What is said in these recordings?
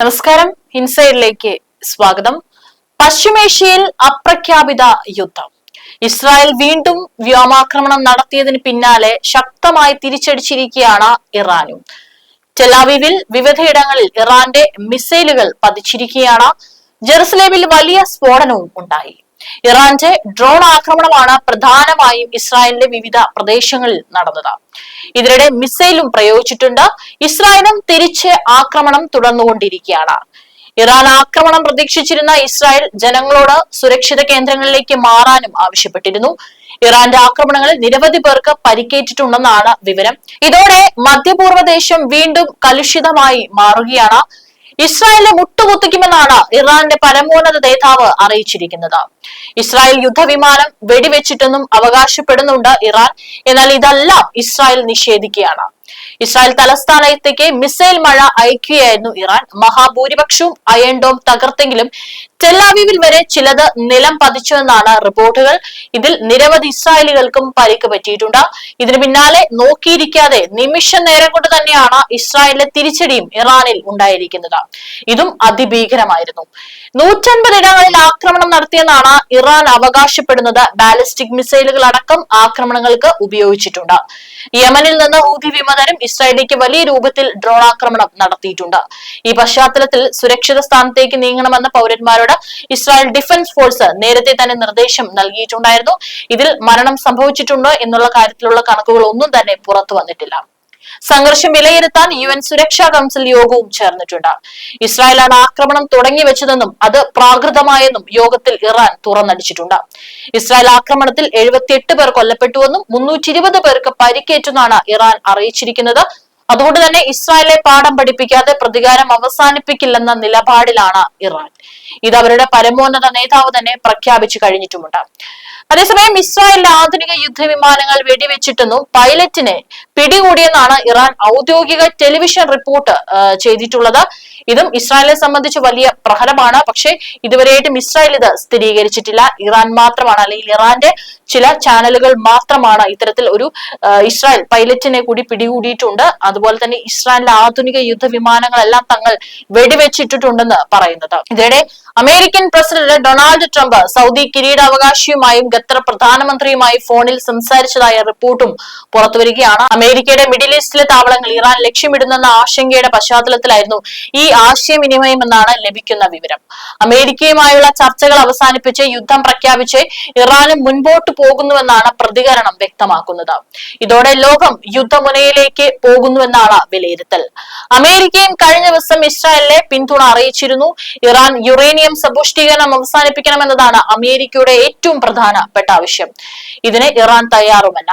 നമസ്കാരം. ഇൻസൈഡിലേക്ക് സ്വാഗതം. പശ്ചിമേഷ്യയിൽ അപ്രഖ്യാപിത യുദ്ധം. ഇസ്രായേൽ വീണ്ടും വ്യോമാക്രമണം നടത്തിയതിന് പിന്നാലെ ശക്തമായി തിരിച്ചടിച്ചിരിക്കുകയാണ് ഇറാനും. ടെലാവിവിൽ വിവിധയിടങ്ങളിൽ ഇറാന്റെ മിസൈലുകൾ പതിച്ചിരിക്കുകയാണ്. ജെറുസലേമിൽ വലിയ സ്ഫോടനവും ഉണ്ടായി. ഇറാന്റെ ഡ്രോൺ ആക്രമണമാണ് പ്രധാനമായും ഇസ്രായേലിന്റെ വിവിധ പ്രദേശങ്ങളിൽ നടന്നത്. ഇതിനിടെ മിസൈലും പ്രയോഗിച്ചിട്ടുണ്ട്. ഇസ്രായേലും തിരിച്ച് ആക്രമണം തുടർന്നുകൊണ്ടിരിക്കുകയാണ്. ഇറാൻ ആക്രമണം പ്രതീക്ഷിച്ചിരുന്ന ഇസ്രായേൽ ജനങ്ങളോട് സുരക്ഷിത കേന്ദ്രങ്ങളിലേക്ക് മാറാനും ആവശ്യപ്പെട്ടിരുന്നു. ഇറാന്റെ ആക്രമണങ്ങളിൽ നിരവധി പേർക്ക് പരിക്കേറ്റിട്ടുണ്ടെന്നാണ് വിവരം. ഇതോടെ മധ്യപൂർവ ദേശം വീണ്ടും കലുഷിതമായി മാറുകയാണ്. ഇസ്രായേലിനെ മുട്ടുകുത്തിക്കുമെന്നാണ് ഇറാന്റെ പരമോന്നത നേതാവ് അറിയിച്ചിരിക്കുന്നത്. ഇസ്രായേൽ യുദ്ധവിമാനം വെടിവെച്ചിട്ടെന്നും അവകാശപ്പെടുന്നുണ്ട് ഇറാൻ. എന്നാൽ ഇതെല്ലാം ഇസ്രായേൽ നിഷേധിക്കുകയാണ്. ഇസ്രായേൽ തലസ്ഥാനത്തേക്ക് മിസൈൽ മഴ അയക്കുകയായിരുന്നു ഇറാൻ. മഹാഭൂരിപക്ഷവും അയൺഡോം തകർത്തെങ്കിലും ടെല്ലാവീവിൽ വരെ ചിലത് നിലം പതിച്ചുവെന്നാണ് റിപ്പോർട്ടുകൾ. ഇതിൽ നിരവധി ഇസ്രായേലികൾക്കും പരിക്ക് പറ്റിയിട്ടുണ്ട്. ഇതിന് പിന്നാലെ നോക്കിയിരിക്കാതെ നിമിഷ നേരം കൊണ്ട് തന്നെയാണ് ഇസ്രായേലിലെ തിരിച്ചടിയും ഇറാനിൽ ഉണ്ടായിരിക്കുന്നത്. ഇതും അതിഭീകരമായിരുന്നു. നൂറ്റൻപത് ഇടങ്ങളിൽ ആക്രമണം നടത്തിയെന്നാണ് ഇറാൻ അവകാശപ്പെടുന്നത്. ബാലിസ്റ്റിക് മിസൈലുകൾ അടക്കം ആക്രമണങ്ങൾക്ക് ഉപയോഗിച്ചിട്ടുണ്ട്. യമനിൽ നിന്ന് ഹൂതി വിമതരും ഇസ്രായേലിലേക്ക് വലിയ രൂപത്തിൽ ഡ്രോൺ ആക്രമണം നടത്തിയിട്ടുണ്ട്. ഈ പശ്ചാത്തലത്തിൽ സുരക്ഷിത സ്ഥാനത്തേക്ക് നീങ്ങണമെന്ന് പൗരന്മാരോട് ഇസ്രായേൽ ഡിഫൻസ് ഫോഴ്സ് നേരത്തെ തന്നെ നിർദ്ദേശം നൽകിയിട്ടുണ്ടായിരുന്നു. ഇതിൽ മരണം സംഭവിച്ചിട്ടുണ്ടോ എന്നുള്ള കാര്യത്തിലുള്ള കണക്കുകൾ ഒന്നും തന്നെ പുറത്തു വന്നിട്ടില്ല. സംഘർഷം വിലയിരുത്താൻ യു എൻ സുരക്ഷാ കൗൺസിൽ യോഗവും ചേർന്നിട്ടുണ്ട്. ഇസ്രായേലാണ് ആക്രമണം തുടങ്ങി വെച്ചതെന്നും അത് പ്രാകൃതമായെന്നും യോഗത്തിൽ ഇറാൻ തുറന്നടിച്ചിട്ടുണ്ട്. ഇസ്രായേൽ ആക്രമണത്തിൽ എഴുപത്തിയെട്ട് പേർ കൊല്ലപ്പെട്ടുവെന്നും മുന്നൂറ്റി പേർക്ക് പരിക്കേറ്റെന്നാണ് ഇറാൻ അറിയിച്ചിരിക്കുന്നത്. അതുകൊണ്ട് തന്നെ ഇസ്രായേലെ പാഠം പഠിപ്പിക്കാതെ പ്രതികാരം അവസാനിപ്പിക്കില്ലെന്ന നിലപാടിലാണ് ഇറാൻ. ഇത് അവരുടെ പരമോന്നത നേതാവ് തന്നെ പ്രഖ്യാപിച്ചു കഴിഞ്ഞിട്ടുമുണ്ട്. അതേസമയം ഇസ്രായേലിലെ ആധുനിക യുദ്ധവിമാനങ്ങൾ വെടിവെച്ചിട്ടെന്നും പൈലറ്റിനെ പിടികൂടിയെന്നാണ് ഇറാൻ ഔദ്യോഗിക ടെലിവിഷൻ റിപ്പോർട്ട് ചെയ്തിട്ടുള്ളത്. ഇതും ഇസ്രായേലിനെ സംബന്ധിച്ച് വലിയ പ്രഹരമാണ്. പക്ഷേ ഇതുവരെയായിട്ടും ഇസ്രായേൽ ഇത് സ്ഥിരീകരിച്ചിട്ടില്ല. ഇറാൻ മാത്രമാണ് അല്ലെങ്കിൽ ഇറാന്റെ ചില ചാനലുകൾ മാത്രമാണ് ഇത്തരത്തിൽ ഒരു ഇസ്രായേൽ പൈലറ്റിനെ കൂടി പിടികൂടിയിട്ടുണ്ട്. അതുപോലെ തന്നെ ഇസ്രായേലിലെ ആധുനിക യുദ്ധവിമാനങ്ങളെല്ലാം തങ്ങൾ വെടിവെച്ചിട്ടുണ്ടെന്ന് പറയുന്നത്. ഇതിനിടെ American president Donald Trump Saudi കിരീടാവകാശിയുമായും Qatar പ്രധാനമന്ത്രിയുമായി ഫോണിൽ സംസാരിച്ചതായ റിപ്പോർട്ടും പുറത്തുവരികയാണ് അമേരിക്കയുടെ മിഡിൽ ഈസ്റ്റിലെ താവളങ്ങൾ ഇറാൻ ലക്ഷ്യമിടുന്നെന്ന ആശങ്കയുടെ പശ്ചാത്തലത്തിലായിരുന്നു ഈ ആശയവിനിമയം എന്നാണ് ലഭിക്കുന്ന വിവരം. അമേരിക്കയുമായുള്ള ചർച്ചകൾ അവസാനിപ്പിച്ച് യുദ്ധം പ്രഖ്യാപിച്ച് ഇറാനും മുൻപോട്ട് പോകുന്നുവെന്നാണ് പ്രതികരണം വ്യക്തമാക്കുന്നത്. ഇതോടെ ലോകം യുദ്ധമുനയിലേക്ക് പോകുന്നുവെന്നാണ് വിലയിരുത്തൽ. അമേരിക്കയും കഴിഞ്ഞ ദിവസം ഇസ്രായേലിനെ പിന്തുണ അറിയിച്ചിരുന്നു. ഇറാൻ യുറേനിയം സമ്പുഷ്ടീകരണം അവസാനിപ്പിക്കണമെന്നതാണ് അമേരിക്കയുടെ ഏറ്റവും പ്രധാനപ്പെട്ട ആവശ്യം. ഇതിന് ഇറാൻ തയ്യാറുമല്ല.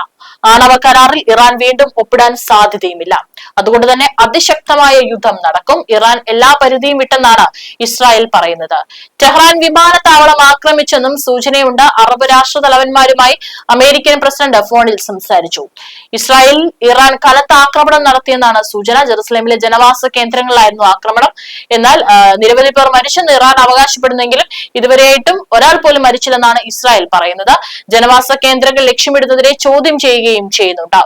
ആണവ കരാറിൽ ഇറാൻ വീണ്ടും ഒപ്പിടാൻ സാധ്യതയുമില്ല. അതുകൊണ്ട് തന്നെ അതിശക്തമായ യുദ്ധം നടക്കും. ഇറാൻ എല്ലാ പരിധിയും വിട്ടെന്നാണ് ഇസ്രായേൽ പറയുന്നത്. ടെഹ്റാൻ വിമാനത്താവളം ആക്രമിച്ചെന്നും സൂചനയുണ്ട്. അറബ് രാഷ്ട്ര തലവന്മാരുമായി അമേരിക്കൻ പ്രസിഡന്റ് ഫോണിൽ സംസാരിച്ചു. ഇസ്രായേൽ ഇറാൻ കനത്ത ആക്രമണം നടത്തിയെന്നാണ് സൂചന. ജെറുസലേമിലെ ജനവാസ കേന്ദ്രങ്ങളിലായിരുന്നു ആക്രമണം. എന്നാൽ നിരവധി പേർ മരിച്ചെന്ന് ഇറാൻ അവകാശപ്പെടുന്നെങ്കിലും ഇതുവരെയായിട്ടും ഒരാൾ പോലും മരിച്ചില്ലെന്നാണ് ഇസ്രായേൽ പറയുന്നത്. ജനവാസ കേന്ദ്രങ്ങൾ ലക്ഷ്യമിടുന്നതിനെ ചോദ്യം ചെയ്യുകയും ചെയ്യുന്നുണ്ട്.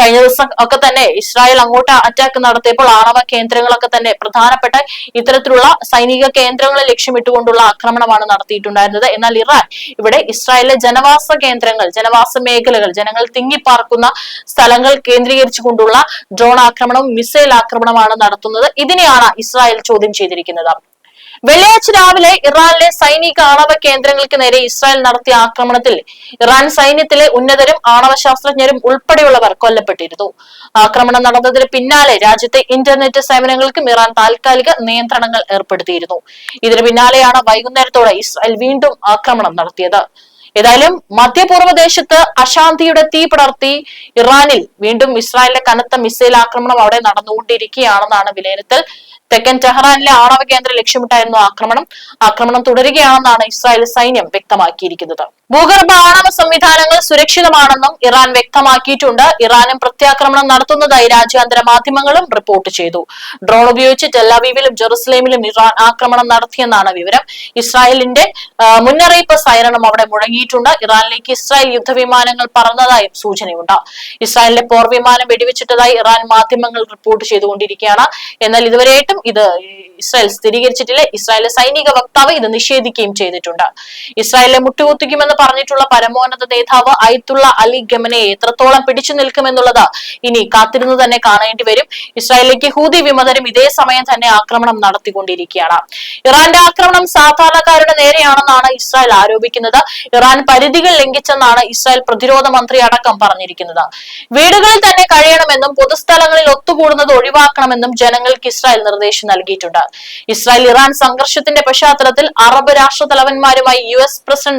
കഴിഞ്ഞ ദിവസം ഒക്കെ തന്നെ ഇസ്രായേൽ അങ്ങോട്ട് അറ്റാക്ക് നടത്തിയപ്പോൾ ആണവ കേന്ദ്രങ്ങളൊക്കെ തന്നെ പ്രധാനപ്പെട്ട ഇത്തരത്തിലുള്ള സൈനിക കേന്ദ്രങ്ങളെ ലക്ഷ്യമിട്ടുകൊണ്ടുള്ള ആക്രമണമാണ് നടത്തിയിട്ടുണ്ടായിരുന്നത്. എന്നാൽ ഇറാൻ ഇവിടെ ഇസ്രായേലിലെ ജനവാസ കേന്ദ്രങ്ങൾ ജനവാസ മേഖലകൾ ജനങ്ങൾ തിങ്ങിപ്പാർക്കുന്ന സ്ഥലങ്ങൾ കേന്ദ്രീകരിച്ചുകൊണ്ടുള്ള ഡ്രോൺ ആക്രമണവും മിസൈൽ ആക്രമണമാണ് നടത്തുന്നത്. ഇതിനെയാണ് ഇസ്രായേൽ ചോദ്യം ചെയ്തിരിക്കുന്നത്. വെള്ളിയാഴ്ച രാവിലെ ഇറാനിലെ സൈനിക ആണവ കേന്ദ്രങ്ങൾക്ക് നേരെ ഇസ്രായേൽ നടത്തിയ ആക്രമണത്തിൽ ഇറാൻ സൈന്യത്തിലെ ഉന്നതരും ആണവ ശാസ്ത്രജ്ഞരും ഉൾപ്പെടെയുള്ളവർ കൊല്ലപ്പെട്ടിരുന്നു. ആക്രമണം നടന്നതിന് പിന്നാലെ രാജ്യത്തെ ഇന്റർനെറ്റ് സേവനങ്ങൾക്കും ഇറാൻ താൽക്കാലിക നിയന്ത്രണങ്ങൾ ഏർപ്പെടുത്തിയിരുന്നു. ഇതിന് പിന്നാലെയാണ് വൈകുന്നേരത്തോടെ ഇസ്രായേൽ വീണ്ടും ആക്രമണം നടത്തിയത്. ഏതായാലും മധ്യപൂർവ ദേശത്ത് അശാന്തിയുടെ തീ പടർത്തി ഇറാനിൽ വീണ്ടും ഇസ്രായേലിന്റെ കനത്ത മിസൈൽ ആക്രമണം അവിടെ നടന്നുകൊണ്ടിരിക്കുകയാണെന്നാണ് വിലയിരുത്തൽ. തെക്കൻ ടെഹ്റാനിലെ ആണവ കേന്ദ്രം ലക്ഷ്യമിട്ടായിരുന്നു ആക്രമണം. ആക്രമണം തുടരുകയാണെന്നാണ് ഇസ്രായേൽ സൈന്യം വ്യക്തമാക്കിയിരിക്കുന്നത്. ഭൂഗർഭ ആണവ സംവിധാനങ്ങൾ സുരക്ഷിതമാണെന്നും ഇറാൻ വ്യക്തമാക്കിയിട്ടുണ്ട്. ഇറാനും പ്രത്യാക്രമണം നടത്തുന്നതായി രാജ്യാന്തര മാധ്യമങ്ങളും റിപ്പോർട്ട് ചെയ്തു. ഡ്രോൺ ഉപയോഗിച്ച് ടെല്ലവീവിലും ജെറുസലേമിലും ഇറാൻ ആക്രമണം നടത്തിയെന്നാണ് വിവരം. ഇസ്രായേലിന്റെ മുന്നറിയിപ്പ് സൈറണും അവിടെ മുഴങ്ങിയിട്ടുണ്ട്. ഇറാനിലേക്ക് ഇസ്രായേൽ യുദ്ധവിമാനങ്ങൾ പറന്നതായും സൂചനയുണ്ട്. ഇസ്രായേലിന്റെ പോർവിമാനം വെടിവെച്ചിട്ടതായി ഇറാൻ മാധ്യമങ്ങൾ റിപ്പോർട്ട് ചെയ്തുകൊണ്ടിരിക്കുകയാണ്. എന്നാൽ ഇതുവരെയായിട്ടും ഇത് ഇസ്രായേൽ സ്ഥിരീകരിച്ചിട്ടില്ല. ഇസ്രായേലിലെ സൈനിക വക്താവ് ഇത് നിഷേധിക്കുകയും ചെയ്തിട്ടുണ്ട്. ഇസ്രായേലിനെ മുട്ടുകുത്തിക്കുമെന്ന് പറഞ്ഞിട്ടുള്ള പരമോന്നത നേതാവ് അയത്തുള്ള അലി ഗമനെ എത്രത്തോളം പിടിച്ചു നിൽക്കുമെന്നുള്ളത് ഇനി കാത്തിരുന്ന് തന്നെ കാണേണ്ടി വരും. ഇസ്രായേലിലേക്ക് ഹൂതി വിമതരും ഇതേ സമയം തന്നെ ആക്രമണം നടത്തിക്കൊണ്ടിരിക്കുകയാണ്. ഇറാന്റെ ആക്രമണം സാധാരണക്കാരുടെ നേരെയാണെന്നാണ് ഇസ്രായേൽ ആരോപിക്കുന്നത്. ഇറാൻ പരിധികൾ ലംഘിച്ചെന്നാണ് ഇസ്രായേൽ പ്രതിരോധ മന്ത്രി അടക്കം പറഞ്ഞിരിക്കുന്നത്. വീടുകളിൽ തന്നെ കഴിയണമെന്നും പൊതുസ്ഥലങ്ങളിൽ ഒത്തുകൂടുന്നത് ഒഴിവാക്കണമെന്നും ജനങ്ങൾക്ക് ഇസ്രായേൽ നിർദ്ദേശം നൽകിയിട്ടുണ്ട്. ഇസ്രായേൽ ഇറാൻ സംഘർഷത്തിന്റെ പശ്ചാത്തലത്തിൽ അറബ് രാഷ്ട്ര തലവന്മാരുമായി U S president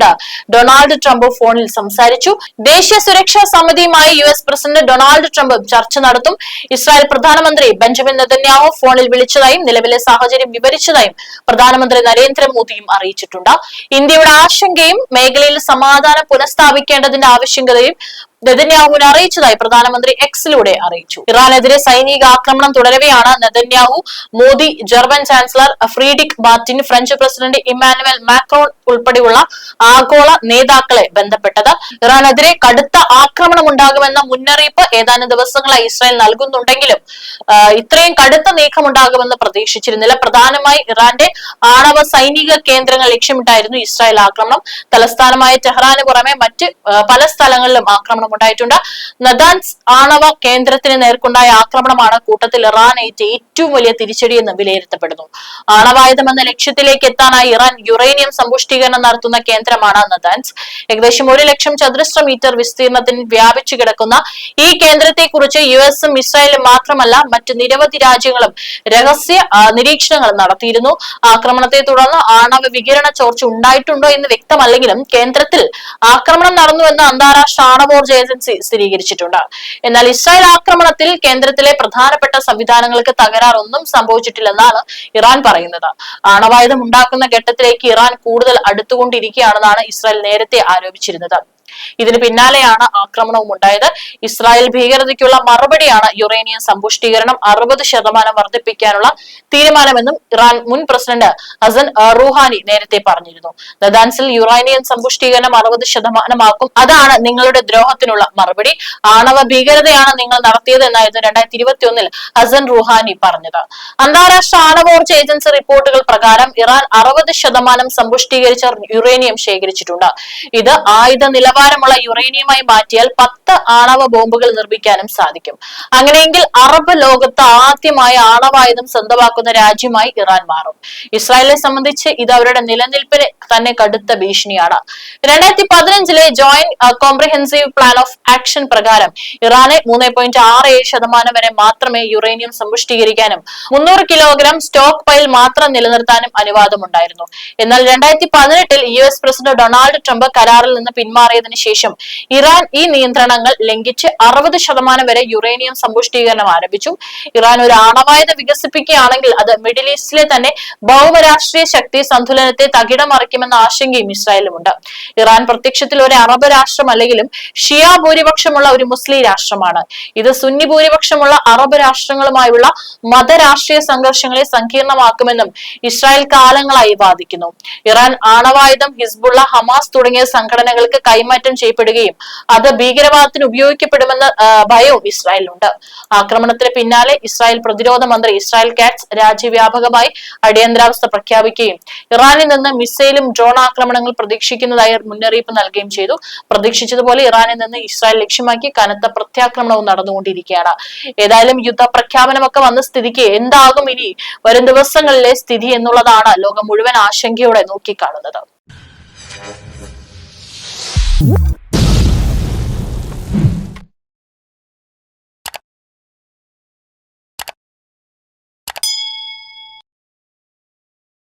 Donald Trump ഫോണിൽ സംസാരിച്ചു. ദേശീയ സുരക്ഷാ സമിതിയുമായി U S president Donald Trump ചർച്ച നടത്തും. ഇസ്രായേൽ പ്രധാനമന്ത്രി ബെഞ്ചമിൻ നെതന്യാഹു ഫോണിൽ വിളിച്ചതായും നിലവിലെ സാഹചര്യം വിവരിച്ചതായും പ്രധാനമന്ത്രി നരേന്ദ്രമോദിയും അറിയിച്ചിട്ടുണ്ട്. ഇന്ത്യയുടെ ആശങ്കയും മേഖലയിൽ സമാധാനം പുനഃസ്ഥാപിക്കേണ്ടതിന്റെ ആവശ്യകതയും നെതന്യാഹുവിനെ അറിയിച്ചതായി പ്രധാനമന്ത്രി എക്സിലൂടെ അറിയിച്ചു. ഇറാനെതിരെ സൈനിക ആക്രമണം തുടരവെയാണ് Netanyahu Modi German chancellor Friedrich ബാറ്റിൻ French president Emmanuel Macron ഉൾപ്പെടെയുള്ള ആഗോള നേതാക്കളെ ബന്ധപ്പെട്ടത്. ഇറാനെതിരെ കടുത്ത ആക്രമണം ഉണ്ടാകുമെന്ന മുന്നറിയിപ്പ് ഏതാനും ദിവസങ്ങളായി ഇസ്രായേൽ നൽകുന്നുണ്ടെങ്കിലും ഇത്രയും കടുത്ത നീക്കമുണ്ടാകുമെന്ന് പ്രതീക്ഷിച്ചിരുന്നില്ല. പ്രധാനമായി ഇറാന്റെ ആണവ സൈനിക കേന്ദ്രങ്ങൾ ലക്ഷ്യമിട്ടായിരുന്നു ഇസ്രായേൽ ആക്രമണം. തലസ്ഥാനമായ ടെഹ്റാന് പുറമെ മറ്റ് പല സ്ഥലങ്ങളിലും ആക്രമണം ഉണ്ടായിട്ടുണ്ട്. നദാൻസ് ആണവ കേന്ദ്രത്തിന് നേർക്കുണ്ടായ ആക്രമണമാണ് കൂട്ടത്തിൽ ഇറാൻ ഏറ്റ ഏറ്റവും വലിയ തിരിച്ചടിയെന്ന് വിലയിരുത്തപ്പെടുന്നു. ആണവായുധം എന്ന ലക്ഷ്യത്തിലേക്ക് എത്താനായി ഇറാൻ യുറേനിയം സമ്പുഷ്ടീകരണം നടത്തുന്ന കേന്ദ്രമാണ് നദാൻസ്. ഏകദേശം ഒരു ലക്ഷം ചതുരശ്ര മീറ്റർ വിസ്തീർണത്തിൽ വ്യാപിച്ചു കിടക്കുന്ന ഈ കേന്ദ്രത്തെക്കുറിച്ച് യു എസും ഇസ്രായേലും മാത്രമല്ല മറ്റ് നിരവധി രാജ്യങ്ങളും രഹസ്യ നിരീക്ഷണങ്ങൾ നടത്തിയിരുന്നു. ആക്രമണത്തെ തുടർന്ന് ആണവ വികിരണ ചോർച്ച ഉണ്ടായിട്ടുണ്ടോ എന്ന് വ്യക്തമല്ലെങ്കിലും കേന്ദ്രത്തിൽ ആക്രമണം നടന്നുവെന്ന് അന്താരാഷ്ട്ര ആണവോർജ ഏജൻസി സ്ഥിരീകരിച്ചിട്ടുണ്ട്. എന്നാൽ ഇസ്രായേൽ ആക്രമണത്തിൽ കേന്ദ്രത്തിലെ പ്രധാനപ്പെട്ട സംവിധാനങ്ങൾക്ക് തകരാറൊന്നും സംഭവിച്ചിട്ടില്ലെന്നാണ് ഇറാൻ പറയുന്നത്. ആണവായുധം ഉണ്ടാക്കുന്ന ഘട്ടത്തിലേക്ക് ഇറാൻ കൂടുതൽ അടുത്തുകൊണ്ടിരിക്കുകയാണെന്നാണ് ഇസ്രായേൽ നേരത്തെ ആരോപിച്ചിരുന്നത്. ഇതിന് പിന്നാലെയാണ് ആക്രമണവും ഉണ്ടായത്. ഇസ്രായേൽ ഭീകരതയ്ക്കുള്ള മറുപടിയാണ് യുറേനിയം സമ്പുഷ്ടീകരണം അറുപത് ശതമാനം വർദ്ധിപ്പിക്കാനുള്ള തീരുമാനമെന്നും ഇറാൻ മുൻ പ്രസിഡന്റ് ഹസൻ റുഹാനി നേരത്തെ പറഞ്ഞിരുന്നു. നദാൻസിൽ യുറേനിയം സമ്പുഷ്ടീകരണം അറുപത് ശതമാനമാക്കും. അതാണ് നിങ്ങളുടെ ദ്രോഹത്തിനുള്ള മറുപടി. ആണവ ഭീകരതയാണ് നിങ്ങൾ നടത്തിയത് എന്നായിരുന്നു രണ്ടായിരത്തി ഇരുപത്തി ഒന്നിൽ ഹസൻ റുഹാനി പറഞ്ഞത്. അന്താരാഷ്ട്ര ആണവോർജ ഏജൻസി റിപ്പോർട്ടുകൾ പ്രകാരം ഇറാൻ അറുപത് ശതമാനം സമ്പുഷ്ടീകരിച്ച യുറേനിയം ശേഖരിച്ചിട്ടുണ്ട്. ഇത് ആയുധ നിലവാരമുള്ള യുറേനിയമായി മാറ്റിയാൽ പത്ത് ആണവ ബോംബുകൾ നിർമ്മിക്കാനും സാധിക്കും. അങ്ങനെയെങ്കിൽ അറബ് ലോകത്ത് ആദ്യമായി ആണവായുധം സ്വന്തമാക്കുന്ന രാജ്യമായി ഇറാൻ മാറും. ഇസ്രായേലിനെ സംബന്ധിച്ച് ഇത് അവരുടെ നിലനിൽപ്പിന് തന്നെ കടുത്ത ഭീഷണിയാണ്. രണ്ടായിരത്തി പതിനഞ്ചിലെ joint comprehensive plan of action പ്രകാരം ഇറാനെ മൂന്ന് പോയിന്റ് ആറ് ഏഴ് ശതമാനം വരെ മാത്രമേ യുറേനിയം സമ്പുഷ്ടീകരിക്കാനും മുന്നൂറ് കിലോഗ്രാം സ്റ്റോക്ക് പൈൽ മാത്രം നിലനിർത്താനും അനുവാദമുണ്ടായിരുന്നു. എന്നാൽ രണ്ടായിരത്തി പതിനെട്ടിൽ U S president Donald Trump കരാറിൽ നിന്ന് പിന്മാറിയതിനു ശേഷം ഇറാൻ ഈ നിയന്ത്രണങ്ങൾ ലംഘിച്ച് അറുപത് ശതമാനം വരെ യുറേനിയം സമ്പുഷ്ടീകരണം ആരംഭിച്ചു. ഇറാൻ ഒരു ആണവായുധ വികസിപ്പിക്കുകയാണെങ്കിൽ അത് മിഡിൽ ഈസ്റ്റിലെ തന്നെ ഭൗമരാഷ്ട്രീയ ശക്തി സന്തുലനത്തെ തകിടം മറിക്കുമെന്ന ആശങ്കയും ഇസ്രായേലുമുണ്ട് ഇറാൻ പ്രത്യക്ഷത്തിൽ ഒരു അറബ് രാഷ്ട്രം രാഷ്ട്രമല്ലെങ്കിലും ഷിയ ഭൂരിപക്ഷമുള്ള ഒരു മുസ്ലിം രാഷ്ട്രമാണ്. ഇത് സുന്നി ഭൂരിപക്ഷമുള്ള അറബ് രാഷ്ട്രങ്ങളുമായുള്ള മതരാഷ്ട്രീയ സംഘർഷങ്ങളെ സങ്കീർണമാക്കുമെന്നും ഇസ്രായേൽ കാലങ്ങളായി വാദിക്കുന്നു. ഇറാൻ ആണവായുധം ഹിസ്ബുള്ള ഹമാസ് തുടങ്ങിയ സംഘടനകൾക്ക് കൈമാറ്റം ചെയ്യപ്പെടുകയും അത് ഭീകരവാദത്തിന് ഉപയോഗിക്കപ്പെടുമെന്ന ഭയവും ഇസ്രായേലിനുണ്ട് ആക്രമണത്തിന് പിന്നാലെ ഇസ്രായേൽ പ്രതിരോധ മന്ത്രി ഇസ്രായേൽ കാറ്റ്സ് രാജ്യവ്യാപകമായി അടിയന്തരാവസ്ഥ പ്രഖ്യാപിക്കുകയും ഇറാനിൽ നിന്ന് മിസൈലും ഡ്രോൺ ആക്രമണങ്ങൾ പ്രതീക്ഷിക്കുന്നതായി മുന്നറിയിപ്പ് നൽകുകയും ചെയ്തു. പ്രതീക്ഷിച്ചതുപോലെ ഇറാനിൽ നിന്ന് ഇസ്രായേൽ ലക്ഷ്യമാക്കി കനത്ത പ്രത്യാക്രമണവും നടന്നുകൊണ്ടിരിക്കുകയാണ്. ഏതായാലും യുദ്ധ പ്രഖ്യാപനമൊക്കെ വന്ന സ്ഥിതിക്ക് എന്താകും ഇനി? വരും ദിവസങ്ങളിലെ സ്ഥിതി എന്നുള്ളതാണ് ലോകം മുഴുവൻ ആശങ്കയോടെ നോക്കിക്കാണുന്നത്. Música